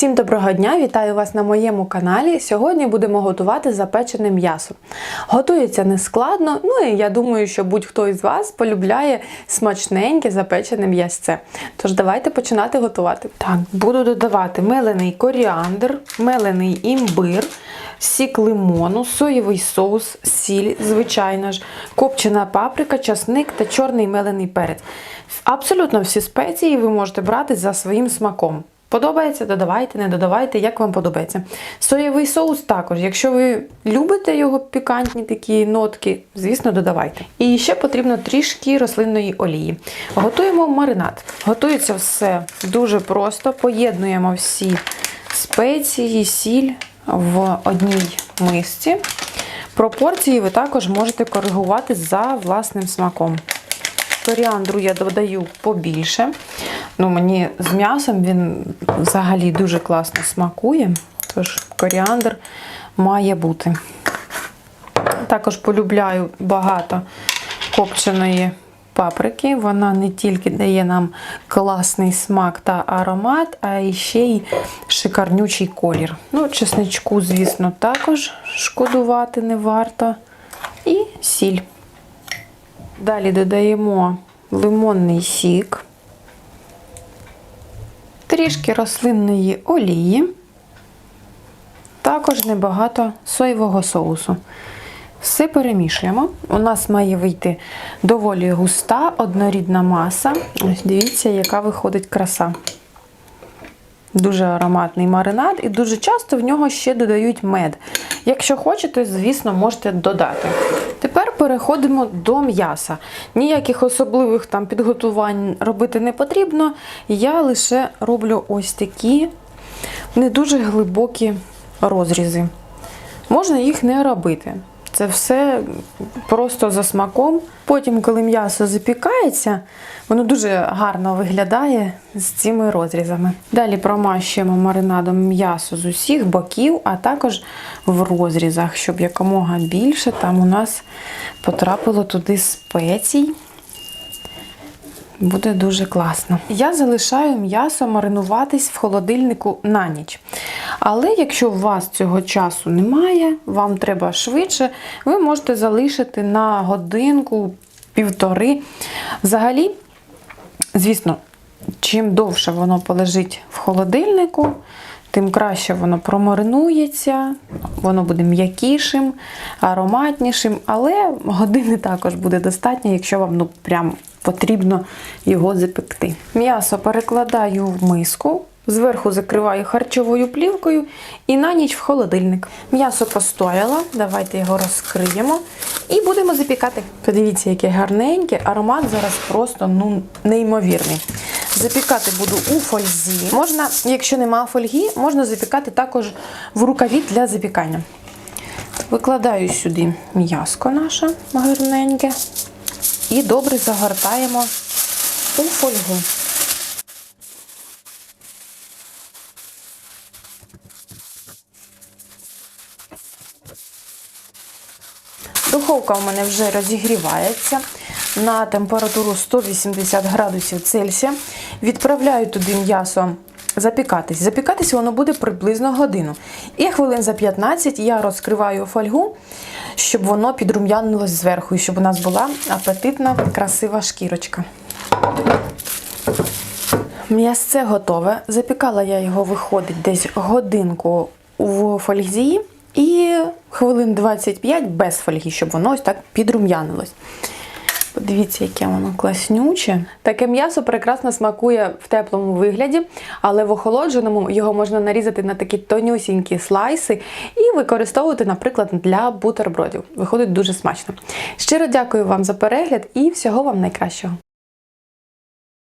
Всім доброго дня! Вітаю вас на моєму каналі. Сьогодні будемо готувати запечене м'ясо. Готується нескладно, ну і я думаю, що будь-хто із вас полюбляє смачненьке запечене м'ясце. Тож давайте починати готувати. Так, буду додавати мелений коріандр, мелений імбир, сік лимону, соєвий соус, сіль, звичайно ж, копчена паприка, часник та чорний мелений перець. Абсолютно всі спеції ви можете брати за своїм смаком. Подобається, додавайте, не додавайте, як вам подобається. Соєвий соус також. Якщо ви любите його пікантні такі нотки, звісно, додавайте. І ще потрібно трішки рослинної олії. Готуємо маринад. Готується все дуже просто. Поєднуємо всі спеції, сіль в одній мисці. Пропорції ви також можете коригувати за власним смаком. Коріандру я додаю побільше. Ну, Мені з м'ясом він взагалі дуже класно смакує, тож коріандр має бути. Також полюбляю багато копченої паприки. Вона не тільки дає нам класний смак та аромат, а ще й шикарнючий колір. Ну, чесничку, звісно, також шкодувати не варто. І сіль. Далі додаємо лимонний сік, трішки рослинної олії, також небагато соєвого соусу. Все перемішуємо. У нас має вийти доволі густа, однорідна маса. Ось дивіться, яка виходить краса. Дуже ароматний маринад, і дуже часто в нього ще додають мед. Якщо хочете, звісно, можете додати. Тепер переходимо до м'яса. Ніяких особливих там підготувань робити не потрібно. Я лише роблю ось такі не дуже глибокі розрізи. Можна їх не робити. Це все просто за смаком. Потім, коли м'ясо запікається, воно дуже гарно виглядає з цими розрізами. Далі промащуємо маринадом м'ясо з усіх боків, а також в розрізах, щоб якомога більше там у нас потрапило туди спецій. Буде дуже класно. Я залишаю м'ясо маринуватись в холодильнику на ніч. Але якщо у вас цього часу немає, вам треба швидше, ви можете залишити на годинку, півтори. Взагалі, звісно, чим довше воно полежить в холодильнику, тим краще воно промаринується, воно буде м'якішим, ароматнішим, але години також буде достатньо, якщо вам ну, прям потрібно його запекти. М'ясо перекладаю в миску. Зверху закриваю харчовою плівкою і на ніч в холодильник. М'ясо постояло, давайте його розкриємо і будемо запікати. Подивіться, яке гарненьке, аромат зараз просто ну, неймовірний. Запікати буду у фользі. Можна, якщо нема фольги, можна запікати також в рукаві для запікання. Викладаю сюди м'яско наше гарненьке і добре загортаємо у фольгу. Духовка у мене вже розігрівається на температуру 180 градусів Цельсія. Відправляю туди м'ясо запікатись. Запікатись воно буде приблизно годину. І хвилин за 15 я розкриваю фольгу, щоб воно підрум'янилось зверху, і щоб у нас була апетитна, красива шкірочка. М'ясце готове. Запікала я його, виходить, десь годинку в фользі і хвилин 25 без фольги, щоб воно ось так підрум'янилось. Подивіться, яке воно класнюче. Таке м'ясо прекрасно смакує в теплому вигляді, але в охолодженому його можна нарізати на такі тонюсінькі слайси і використовувати, наприклад, для бутербродів. Виходить дуже смачно. Щиро дякую вам за перегляд і всього вам найкращого.